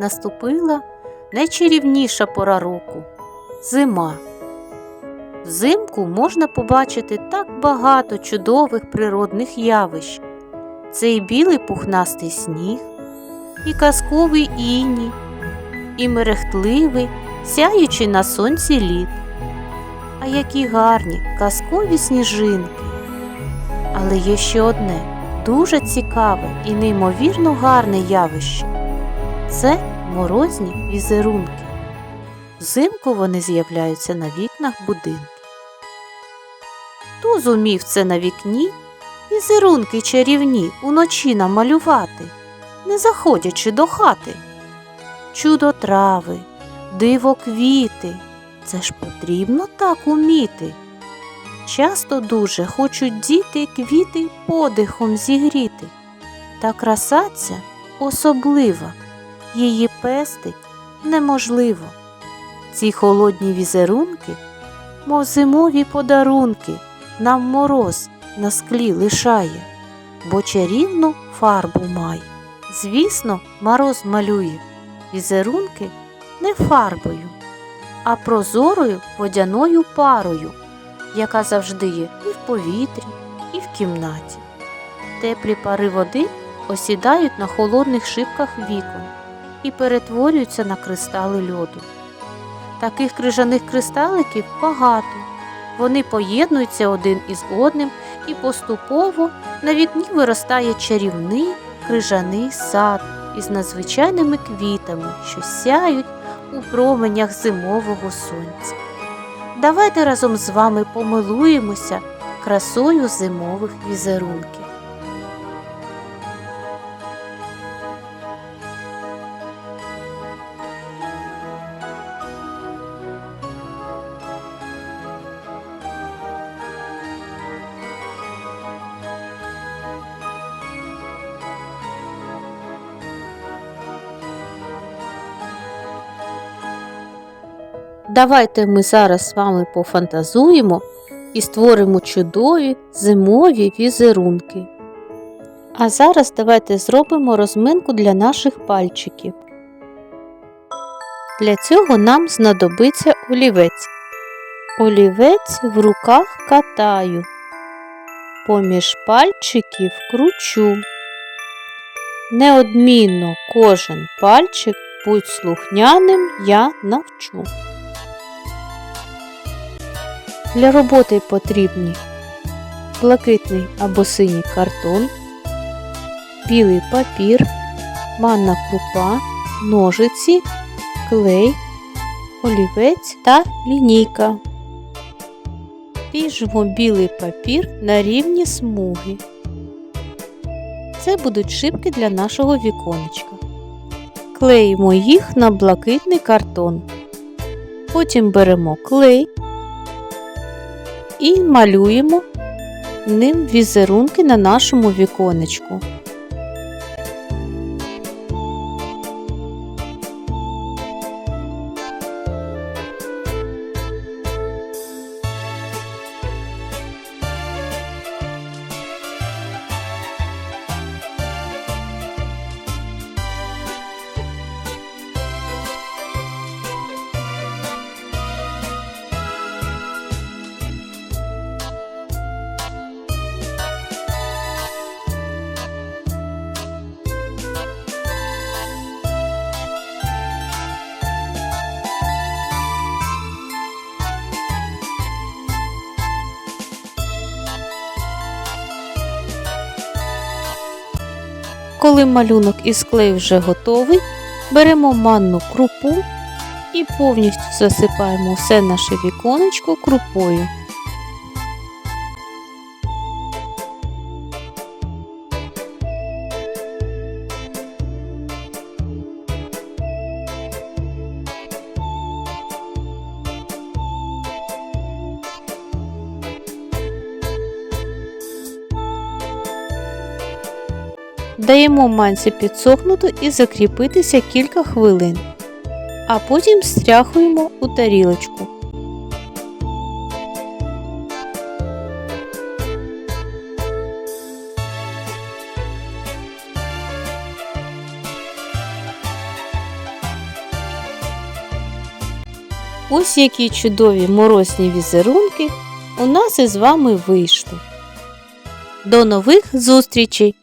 наступила найчарівніша пора року зима. Взимку можна побачити так багато чудових природних явищ. Це і білий пухнастий сніг, і казковий іні, і мерехтливий, сяючий на сонці лід. А які гарні казкові сніжинки. Але є ще одне дуже цікаве і неймовірно гарне явище це морозні візерунки. Взимку вони з'являються на вікнах будинків. Хто зумів це на вікні візерунки чарівні уночі намалювати, не заходячи до хати? Чудо трави, диво квіти. Це ж потрібно так уміти. Часто дуже хочуть діти квіти подихом зігріти. Та краса ця особлива, її пестить неможливо. Ці холодні візерунки, мов зимові подарунки, нам мороз на склі лишає, бо чарівну фарбу має. Звісно, мороз малює візерунки не фарбою, а прозорою водяною парою, яка завжди є і в повітрі, і в кімнаті. Теплі пари води осідають на холодних шибках вікон і перетворюються на кристали льоду. Таких крижаних кристаликів багато. Вони поєднуються один із одним і поступово на вікні виростає чарівний крижаний сад із надзвичайними квітами, що сяють у променях зимового сонця. Давайте разом з вами помилуємося красою зимових візерунків. Давайте ми зараз з вами пофантазуємо і створимо чудові зимові візерунки. А зараз давайте зробимо розминку для наших пальчиків. Для цього нам знадобиться олівець. Олівець в руках катаю. Поміж пальчиків кручу. Неодмінно кожен пальчик будь слухняним я навчу. Для роботи потрібні блакитний або синій картон, білий папір, манна крупа, ножиці, клей, олівець та лінійка. Ріжемо білий папір на рівні смуги. Це будуть шибки для нашого віконечка. Клеїмо їх на блакитний картон. Потім беремо клей і малюємо ним візерунки на нашому віконечку. Коли малюнок із клею вже готовий, беремо манну крупу і повністю засипаємо все наше віконечко крупою. Даємо манці підсохнути і закріпитися кілька хвилин, а потім стряхуємо у тарілочку. Ось які чудові морозні візерунки у нас із вами вийшли. До нових зустрічей!